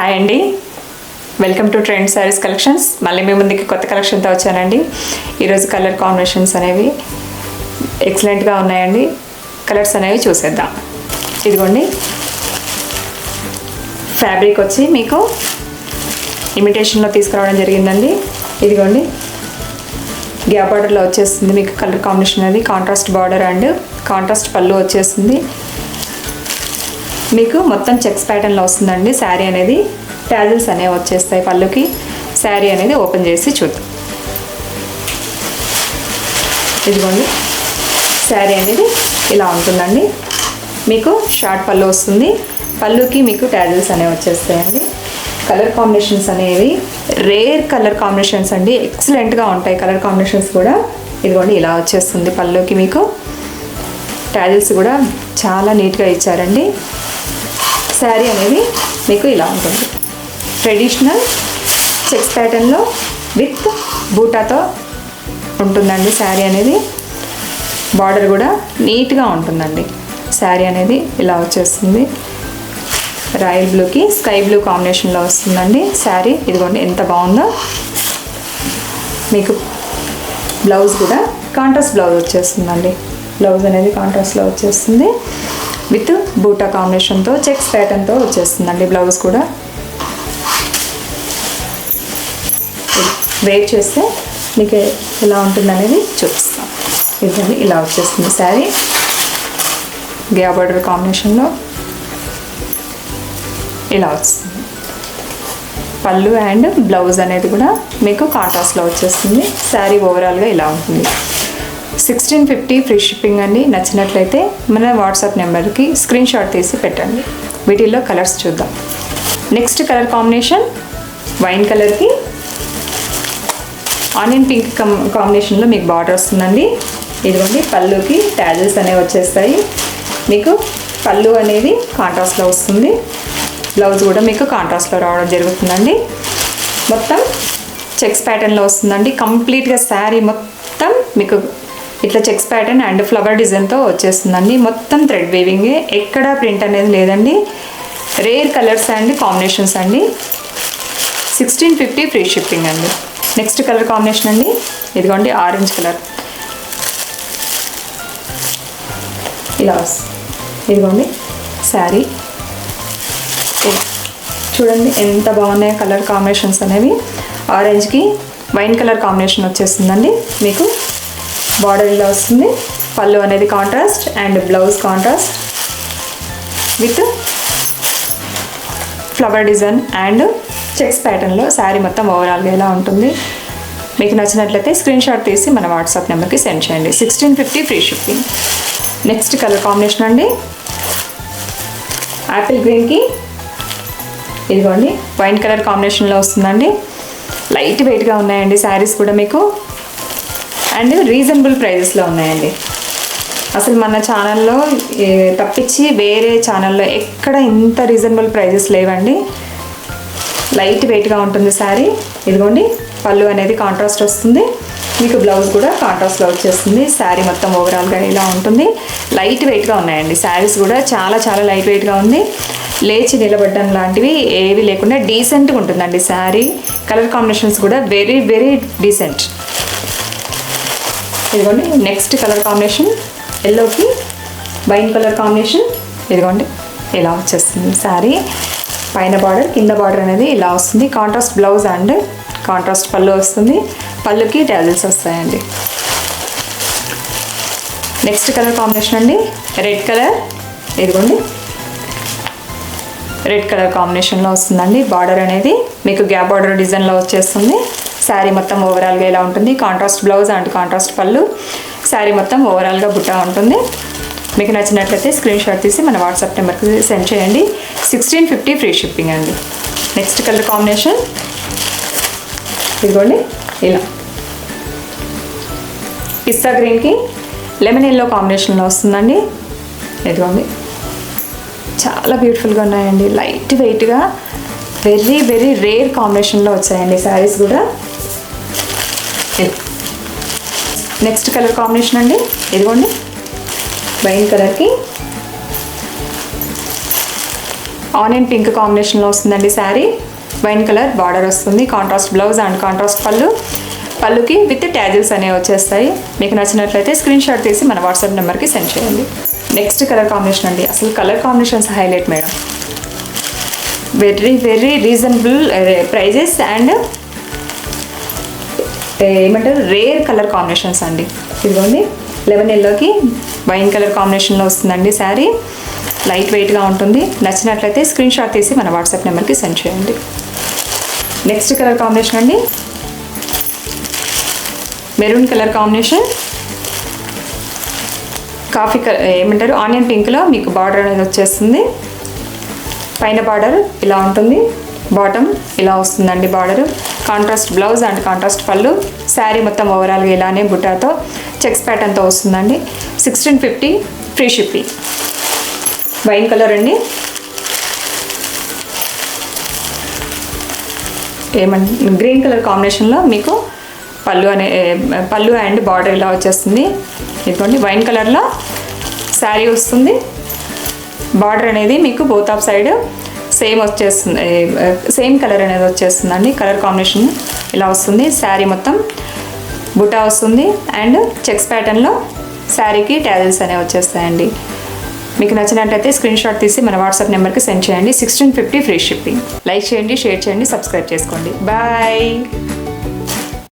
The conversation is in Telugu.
హాయ్ అండి. Welcome to trend saris collections మళ్ళీ మీ ముందుకి కొత్త కలెక్షన్తో వచ్చానండి. ఈరోజు కలర్ కాంబినేషన్స్ అనేవి ఎక్సలెంట్గా ఉన్నాయండి. కలర్స్ అనేవి చూసేద్దాం. ఇదిగోండి. ఫ్యాబ్రిక్ వచ్చి మీకు ఇమిటేషన్లో తీసుకురావడం జరిగిందండి. ఇదిగోండి. గ్యాప్ బార్డర్లో వచ్చేస్తుంది మీకు కలర్ కాంబినేషన్ అనేది. కాంట్రాస్ట్ బార్డర్ అండ్ కాంట్రాస్ట్ పళ్ళు వచ్చేస్తుంది. మీకు మొత్తం చెక్స్ ప్యాటర్న్లో వస్తుందండి. శారీ అనేది ట్యాజిల్స్ అనేవి వచ్చేస్తాయి పళ్ళుకి. శారీ అనేది ఓపెన్ చేసి చూద్దాం. ఇదిగోండి. శారీ అనేది ఇలా ఉంటుందండి. మీకు షార్ట్ పళ్ళు వస్తుంది. పళ్ళుకి మీకు ట్యాజిల్స్ అనేవి వచ్చేస్తాయండి. కలర్ కాంబినేషన్స్ అనేవి రేర్ కలర్ కాంబినేషన్స్ అండి. ఎక్సలెంట్గా ఉంటాయి కలర్ కాంబినేషన్స్ కూడా. ఇదిగోండి ఇలా వచ్చేస్తుంది పళ్ళుకి మీకు. ట్యాజిల్స్ కూడా చాలా నీట్గా ఇచ్చారండి. శారీ అనేది మీకు ఇలా ఉంటుంది. ట్రెడిషనల్ చెక్స్ ప్యాటర్న్లో విత్ బూటాతో ఉంటుందండి శారీ అనేది. బార్డర్ కూడా నీట్గా ఉంటుందండి. శారీ అనేది ఇలా వచ్చేస్తుంది. రాయల్ బ్లూకి స్కై బ్లూ కాంబినేషన్లో వస్తుందండి శారీ. ఇదిగోండి ఎంత బాగుందో. మీకు బ్లౌజ్ కూడా కాంట్రాస్ట్ బ్లౌజ్ వచ్చేస్తుందండి. బ్లౌజ్ అనేది కాంట్రాస్ట్లో వచ్చేస్తుంది. విత్ బూటా కాంబినేషన్తో చెక్స్ ప్యాటర్న్తో వచ్చేస్తుందండి బ్లౌజ్ కూడా. వెయిట్ చేస్తే మీకు ఎలా ఉంటుంది అనేది చూపిస్తాం. ఇదండి ఇలా వచ్చేస్తుంది శారీ. గ్యా బార్డర్ కాంబినేషన్లో ఇలా వస్తుంది. పళ్ళు అండ్ బ్లౌజ్ అనేది కూడా మీకు కాంటాస్ట్లో వచ్చేస్తుంది. శారీ ఓవరాల్గా ఇలా ఉంటుంది. సిక్స్టీన్ ఫిఫ్టీ ఫ్రీ షిప్పింగ్ అండి. నచ్చినట్లయితే మన వాట్సాప్ నెంబర్కి స్క్రీన్ షాట్ తీసి పెట్టండి. వీటిల్లో కలర్స్ చూద్దాం. నెక్స్ట్ కలర్ కాంబినేషన్ వైన్ కలర్కి ఆనియన్ పింక్ కం కాంబినేషన్లో మీకు బార్డర్ వస్తుందండి. ఇదిగోండి పళ్ళుకి ట్యాజెస్ అనేవి వచ్చేస్తాయి. మీకు పళ్ళు అనేది కాంట్రాస్ట్లో వస్తుంది. బ్లౌజ్ కూడా మీకు కాంట్రాస్ట్లో రావడం జరుగుతుందండి. మొత్తం చెక్స్ ప్యాటర్న్లో వస్తుందండి. కంప్లీట్గా శారీ మొత్తం మీకు ఇట్లా చెక్స్ ప్యాటర్న్ అండ్ ఫ్లవర్ డిజైన్తో వచ్చేస్తుందండి. మొత్తం థ్రెడ్ వేవింగే ఎక్కడ ప్రింట్ అనేది లేదండి. రేర్ కలర్స్ అండ్ కాంబినేషన్స్ అండి. సిక్స్టీన్ ఫిఫ్టీ ఫ్రీ షిప్పింగ్ అండి. నెక్స్ట్ కలర్ కాంబినేషన్ అండి. ఇదిగోండి ఆరెంజ్ కలర్ ఇలా ఇదిగోండి శారీ చూడండి ఎంత బాగున్నాయి కలర్ కాంబినేషన్స్ అనేవి. ఆరెంజ్కి వైన్ కలర్ కాంబినేషన్ వచ్చేస్తుందండి. మీకు బార్డర్ ఇలా వస్తుంది. పళ్ళు అనేది contrast and blouse contrast with flower design and checks ప్యాటర్న్లో శారీ మొత్తం ఓవరాల్గా ఎలా ఉంటుంది. మీకు నచ్చినట్లయితే స్క్రీన్ షాట్ తీసి మన వాట్సాప్ నెంబర్కి సెండ్ చేయండి. Sixteen fifty free shipping next colour combination అండి. యాపిల్ గ్రీన్కి ఇదిగోండి వైన్ కలర్ కాంబినేషన్లో వస్తుందండి. లైట్ వెయిట్గా ఉన్నాయండి శారీస్ కూడా మీకు. అండ్ రీజనబుల్ ప్రైజెస్లో ఉన్నాయండి. అసలు మన ఛానల్లో తప్పించి వేరే ఛానల్లో ఎక్కడ ఇంత రీజనబుల్ ప్రైజెస్ లేవండి. లైట్ వెయిట్గా ఉంటుంది శారీ. ఇదిగోండి పళ్ళు అనేది కాంట్రాస్ట్ వస్తుంది. మీకు బ్లౌజ్ కూడా కాంట్రాస్ట్లో వచ్చేస్తుంది. శారీ మొత్తం ఓవరాల్గా ఇలా ఉంటుంది. లైట్ వెయిట్గా ఉన్నాయండి. శారీస్ కూడా చాలా చాలా లైట్ వెయిట్గా ఉంది. లేచి నిలబడడం లాంటివి ఏవి లేకుండా డీసెంట్గా ఉంటుందండి శారీ. కలర్ కాంబినేషన్స్ కూడా వెరీ వెరీ డీసెంట్. ఇదిగోండి నెక్స్ట్ కలర్ కాంబినేషన్ ఎల్లోకి వైన్ కలర్ కాంబినేషన్ ఇదిగోండి ఇలా వచ్చేస్తుంది శారీ. పైన బార్డర్ కింద బార్డర్ అనేది ఇలా వస్తుంది. కాంట్రాస్ట్ బ్లౌజ్ అండ్ కాంట్రాస్ట్ పళ్ళు వస్తుంది. పళ్ళుకి టాజిల్స్ వస్తాయండి. నెక్స్ట్ కలర్ కాంబినేషన్ అండి. రెడ్ కలర్ ఇదిగోండి. రెడ్ కలర్ కాంబినేషన్లో వస్తుందండి. బార్డర్ అనేది మీకు గ్యాప్ బార్డర్ డిజైన్లో వచ్చేస్తుంది. శారీ మొత్తం ఓవరాల్గా ఇలా ఉంటుంది. కాంట్రాస్ట్ బ్లౌజ్ అండ్ కాంట్రాస్ట్ పళ్ళు. శారీ మొత్తం ఓవరాల్గా బుట్ట ఉంటుంది. మీకు నచ్చినట్లయితే స్క్రీన్ షాట్ తీసి మన వాట్సాప్ నెంబర్కి సెండ్ చేయండి. సిక్స్టీన్ ఫిఫ్టీ ఫ్రీ షిప్పింగ్ అండి. నెక్స్ట్ కలర్ కాంబినేషన్ ఇదిగోండి ఇలా. పిస్తా గ్రీన్కి లెమన్ ఎల్లో కాంబినేషన్లో వస్తుందండి. ఇదిగోండి. చాలా బ్యూటిఫుల్గా ఉన్నాయండి. లైట్ వెయిట్గా వెరీ వెరీ రేర్ కాంబినేషన్లో వచ్చాయండి శారీస్ కూడా. నెక్స్ట్ కలర్ కాంబినేషన్ అండి. ఇదిగోండి. వైన్ కలర్కి. ఆనియన్ పింక్ కాంబినేషన్లో వస్తుందండి శారీ. వైన్ కలర్ బార్డర్ వస్తుంది. కాంట్రాస్ట్ బ్లౌజ్ అండ్ కాంట్రాస్ట్ పళ్ళు. పళ్ళుకి విత్ ట్యాజిల్స్ అనేవి వచ్చేస్తాయి. మీకు నచ్చినట్లయితే స్క్రీన్ షాట్ తీసి మన వాట్సాప్ నెంబర్కి సెండ్ చేయండి. నెక్స్ట్ కలర్ కాంబినేషన్ అండి. అసలు colour combinations highlight madam. Very very reasonable prices and ఏమంటారు? రేర్ కలర్ కాంబినేషన్స్ అండి. ఇదిగోండి లెవెన్ ఎల్లోకి వైన్ కలర్ కాంబినేషన్లో వస్తుందండి శారీ. లైట్ వెయిట్గా ఉంటుంది. నచ్చినట్లయితే స్క్రీన్ షాట్ తీసి మన వాట్సాప్ నెంబర్కి సెండ్ చేయండి. నెక్స్ట్ కలర్ కాంబినేషన్ అండి. Maroon colour combination. Coffee colour ఏమంటారు? ఆనియన్ పింక్లో మీకు బార్డర్ అనేది వచ్చేస్తుంది. పైన బార్డర్ ఇలా ఉంటుంది. బాటమ్ ఇలా వస్తుందండి border. Contrast blouse and contrast పళ్ళు. శారీ మొత్తం ఓవరాల్గా ఇలానే బుటాతో చెక్స్ ప్యాటర్న్తో వస్తుందండి. Sixteen fifty free shipping wine colour అండి. ఏమంట గ్రీన్ కలర్ కాంబినేషన్లో మీకు పళ్ళు అనే పళ్ళు అండ్ బార్డర్ ఇలా వచ్చేస్తుంది. ఇదిగోండి వైన్ కలర్లో శారీ వస్తుంది. బార్డర్ అనేది మీకు బోత్ ఆఫ్ సైడ్ సేమ్ వచ్చేస్తుంది సేమ్ కలర్ అనేది వచ్చేస్తుందండి. కలర్ కాంబినేషన్ ఇలా వస్తుంది. శారీ మొత్తం బుటా వస్తుంది. అండ్ చెక్స్ ప్యాటర్న్లో శారీకి ట్యాజల్స్ అనేవి వచ్చేస్తాయండి. మీకు నచ్చినట్టయితే స్క్రీన్ షాట్ తీసి మన వాట్సాప్ నెంబర్కి సెండ్ చేయండి. Sixteen fifty free shipping like చేయండి షేర్ చేయండి సబ్స్క్రైబ్ చేసుకోండి. బాయ్